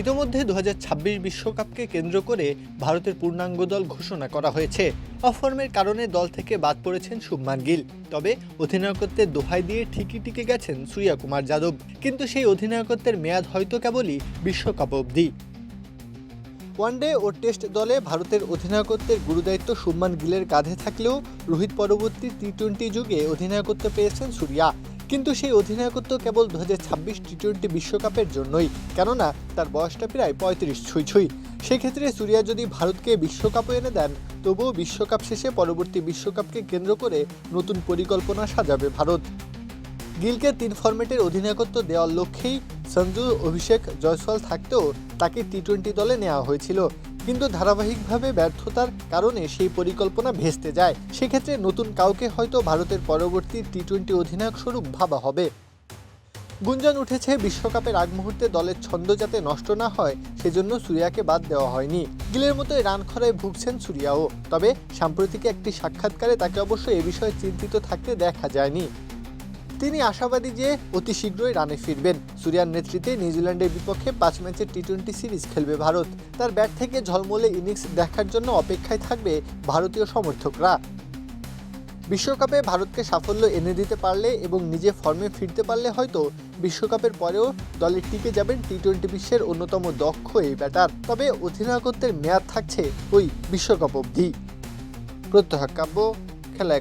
ইতোমধ্যে দু বিশ্বকাপকে কেন্দ্র করে ভারতের পূর্ণাঙ্গ দল ঘোষণা করা হয়েছে। অফর্মের কারণে দল থেকে বাদ পড়েছেন শুভমান গিল। তবে অধিনায়কত্বের দোহাই দিয়ে ঠিকই টিকে গেছেন সূর্যা কুমার যাদব। কিন্তু সেই অধিনায়কত্বের মেয়াদ হয়তো কেবলই বিশ্বকাপ অবধি। ওয়ানডে ও টেস্ট দলে ভারতের অধিনায়কত্বের গুরুদায়িত্ব শুভমান গিলের কাঁধে থাকলেও রোহিত পরবর্তী টি টোয়েন্টি যুগে অধিনায়কত্ব পেয়েছেন সূর্যা। কিন্তু সেই অধিনায়কত্ব কেবল দু হাজার ছাব্বিশ টি টোয়েন্টি বিশ্বকাপের জন্যই, কেননা তার বয়সটা প্রায় পঁয়ত্রিশ ছুঁই ছুঁই। সেক্ষেত্রে সুরিয়া যদি ভারতকে বিশ্বকাপও এনে দেন, তবুও বিশ্বকাপ শেষে পরবর্তী বিশ্বকাপকে কেন্দ্র করে নতুন পরিকল্পনা সাজাবে ভারত। গিলকে তিন ফরম্যাটের অধিনায়কত্ব দেওয়ার লক্ষ্যেই সঞ্জু, অভিষেক, জয়সওয়াল থাকতেও তাকে টি টোয়েন্টি দলে নেওয়া হয়েছিল। কিন্তু ধারাবাহিকভাবে ব্যর্থতার কারণে সেই পরিকল্পনা ভেস্তে যায়। সেক্ষেত্রে নতুন কাউকে হয়তো ভারতের পরবর্তী টি টোয়েন্টি অধিনায়ক স্বরূপ ভাবা হবে। গুঞ্জন উঠেছে, বিশ্বকাপের আগ মুহূর্তে দলের ছন্দ যাতে নষ্ট না হয়, সেজন্য সুরিয়াকে বাদ দেওয়া হয়নি। গিলের মতোই রান খরায় ভুগছেন সুরিয়াও। তবে সাম্প্রতিক একটি সাক্ষাৎকারে তাকে অবশ্য এ বিষয়ে চিন্তিত থাকতে দেখা যায়নি। তিনি আশাবাদী যে অতি শীঘ্রই রানে ফিরবেন। সূর্যার নেতৃত্বে নিউজিল্যান্ডের বিপক্ষে পাঁচ ম্যাচের টি টোয়েন্টি সিরিজ খেলবে ভারত। তার ব্যাট থেকে ঝলমলে ইনিংস দেখার জন্য অপেক্ষায় থাকবে ভারতীয় সমর্থকরা। বিশ্বকাপে ভারতকে সাফল্য এনে দিতে পারলে এবং নিজে ফর্মে ফিরতে পারলে হয়তো বিশ্বকাপের পরেও দলে টিকে যাবেন টি টোয়েন্টি বিশ্বের অন্যতম দক্ষ এই ব্যাটার। তবে অধিনায়কত্বের মেয়াদ থাকছে ওই বিশ্বকাপ অবধি। প্রত্যহ কাব্য, খেলা